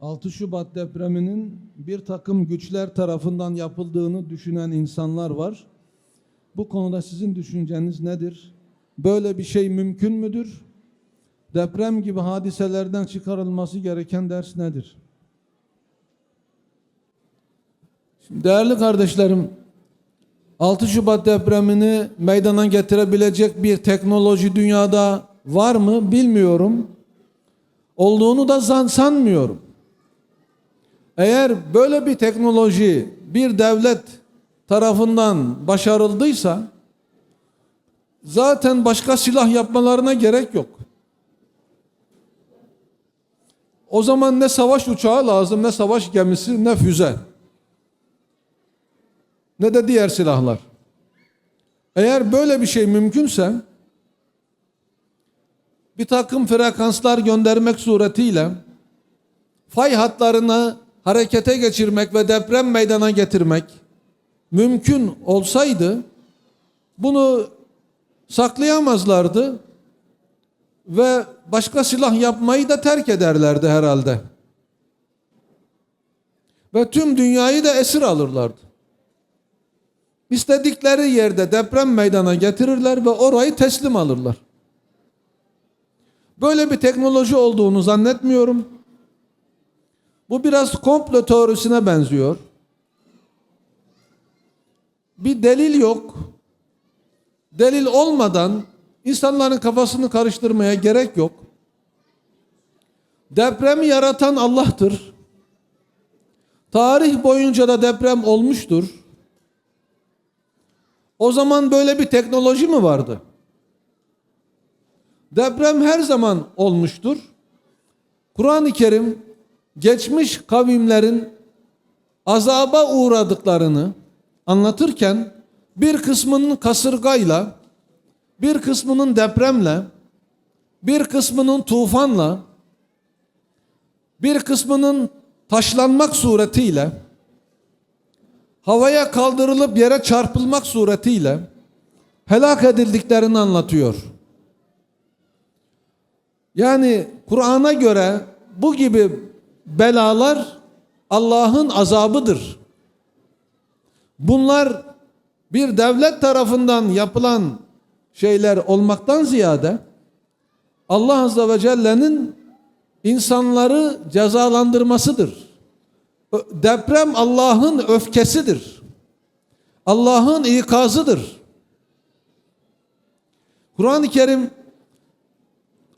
6 Şubat depreminin bir takım güçler tarafından yapıldığını düşünen insanlar var. Bu konuda sizin düşünceniz nedir? Böyle bir şey mümkün müdür? Deprem gibi hadiselerden çıkarılması gereken ders nedir? Şimdi değerli kardeşlerim, 6 Şubat depremini meydana getirebilecek bir teknoloji dünyada var mı bilmiyorum. Olduğunu da zan sanmıyorum. Eğer böyle bir teknoloji bir devlet tarafından başarıldıysa zaten başka silah yapmalarına gerek yok. O zaman ne savaş uçağı lazım, ne savaş gemisi, ne füze. Ne de diğer silahlar. Eğer böyle bir şey mümkünse bir takım frekanslar göndermek suretiyle fay hatlarını harekete geçirmek ve deprem meydana getirmek mümkün olsaydı bunu saklayamazlardı ve başka silah yapmayı da terk ederlerdi herhalde. Ve tüm dünyayı da esir alırlardı. İstedikleri yerde deprem meydana getirirler ve orayı teslim alırlar. Böyle bir teknoloji olduğunu zannetmiyorum. Bu biraz komplo teorisine benziyor. Bir delil yok. Delil olmadan insanların kafasını karıştırmaya gerek yok. Depremi yaratan Allah'tır. Tarih boyunca da deprem olmuştur. O zaman böyle bir teknoloji mi vardı? Deprem her zaman olmuştur. Kur'an-ı Kerim geçmiş kavimlerin azaba uğradıklarını anlatırken bir kısmının kasırgayla, bir kısmının depremle, bir kısmının tufanla, bir kısmının taşlanmak suretiyle, havaya kaldırılıp yere çarpılmak suretiyle helak edildiklerini anlatıyor. Yani Kur'an'a göre bu gibi belalar Allah'ın azabıdır. Bunlar bir devlet tarafından yapılan şeyler olmaktan ziyade Allah Azze ve Celle'nin insanları cezalandırmasıdır. Deprem Allah'ın öfkesidir. Allah'ın ikazıdır. Kur'an-ı Kerim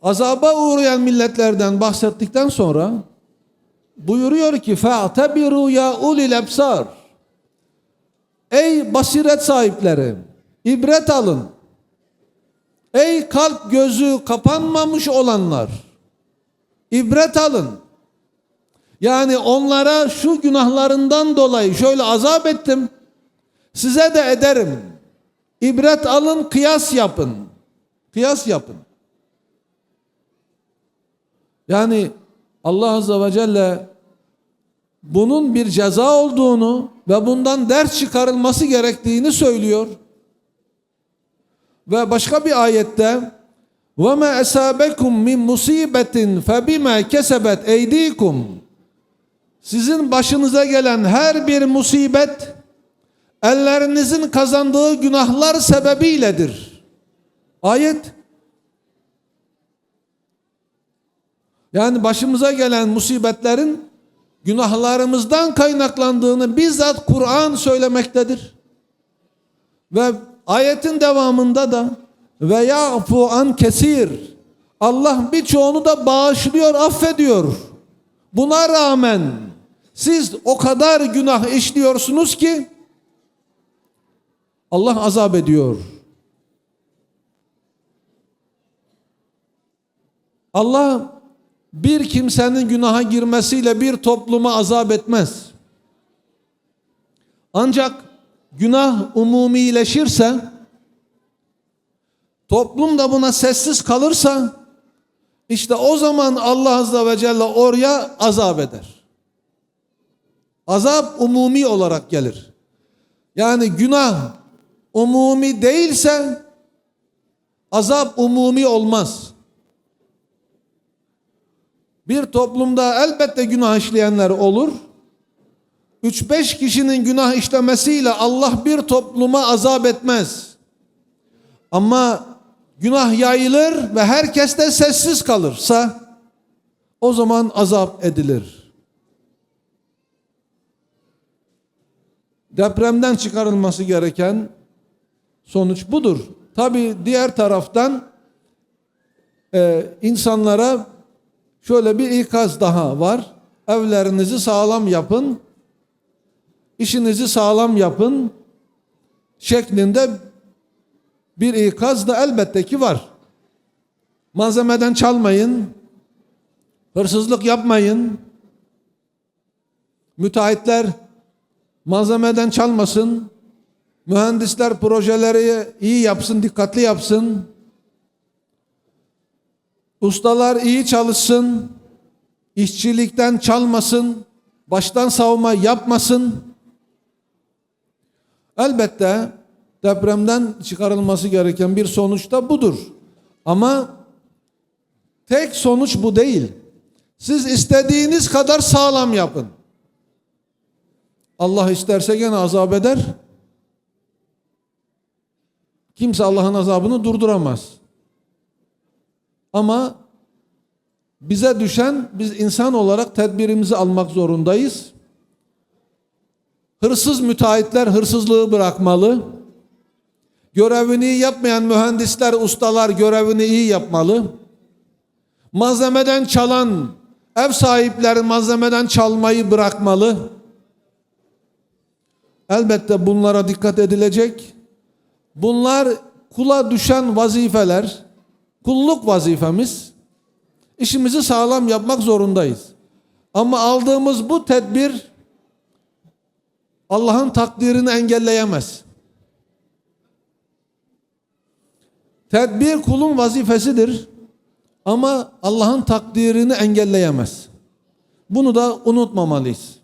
azaba uğrayan milletlerden bahsettikten sonra buyuruyor ki fe'tebiru ya ulil ebsar Ey basiret sahipleri ibret alın. Ey kalp gözü kapanmamış olanlar ibret alın. Yani onlara şu günahlarından dolayı şöyle azap ettim. Size de ederim. İbret alın, kıyas yapın. Kıyas yapın. Yani Allah Azze ve Celle bunun bir ceza olduğunu ve bundan ders çıkarılması gerektiğini söylüyor. Ve başka bir ayette وَمَا أَسَابَكُمْ مِنْ مُصِيبَةٍ فَبِمَا كَسَبَتْ اَيْد۪يكُمْ Sizin başınıza gelen her bir musibet ellerinizin kazandığı günahlar sebebiyledir. Ayet Yani başımıza gelen musibetlerin günahlarımızdan kaynaklandığını bizzat Kur'an söylemektedir. Ve ayetin devamında da ve ya'fu an kesir Allah birçoğunu da bağışlıyor, affediyor. Buna rağmen siz o kadar günah işliyorsunuz ki Allah azap ediyor. Allah bir kimsenin günaha girmesiyle bir topluma azap etmez. Ancak günah umumileşirse, toplum da buna sessiz kalırsa, işte o zaman Allah Azze ve Celle oraya azap eder. Azap umumi olarak gelir. Yani günah umumi değilse azap umumi olmaz. Bir toplumda elbette günah işleyenler olur. 3-5 kişinin günah işlemesiyle Allah bir topluma azap etmez. Ama günah yayılır ve herkes de sessiz kalırsa o zaman azap edilir. Depremden çıkarılması gereken sonuç budur. Tabi diğer taraftan e, insanlara şöyle bir ikaz daha var. Evlerinizi sağlam yapın, işinizi sağlam yapın şeklinde bir ikaz da elbette ki var. Malzemeden çalmayın, hırsızlık yapmayın, müteahhitler malzemeden çalmasın, mühendisler projeleri iyi yapsın, dikkatli yapsın, ustalar iyi çalışsın, işçilikten çalmasın, baştan savma yapmasın. Elbette depremden çıkarılması gereken bir sonuç da budur. Ama tek sonuç bu değil. Siz istediğiniz kadar sağlam yapın. Allah isterse gene azap eder. Kimse Allah'ın azabını durduramaz. Ama bize düşen biz insan olarak tedbirimizi almak zorundayız. Hırsız müteahhitler hırsızlığı bırakmalı. Görevini iyi yapmayan mühendisler, ustalar görevini iyi yapmalı. Malzemeden çalan ev sahipleri malzemeden çalmayı bırakmalı. Elbette bunlara dikkat edilecek. Bunlar kula düşen vazifeler, kulluk vazifemiz. İşimizi sağlam yapmak zorundayız. Ama aldığımız bu tedbir Allah'ın takdirini engelleyemez. Tedbir kulun vazifesidir ama Allah'ın takdirini engelleyemez. Bunu da unutmamalıyız.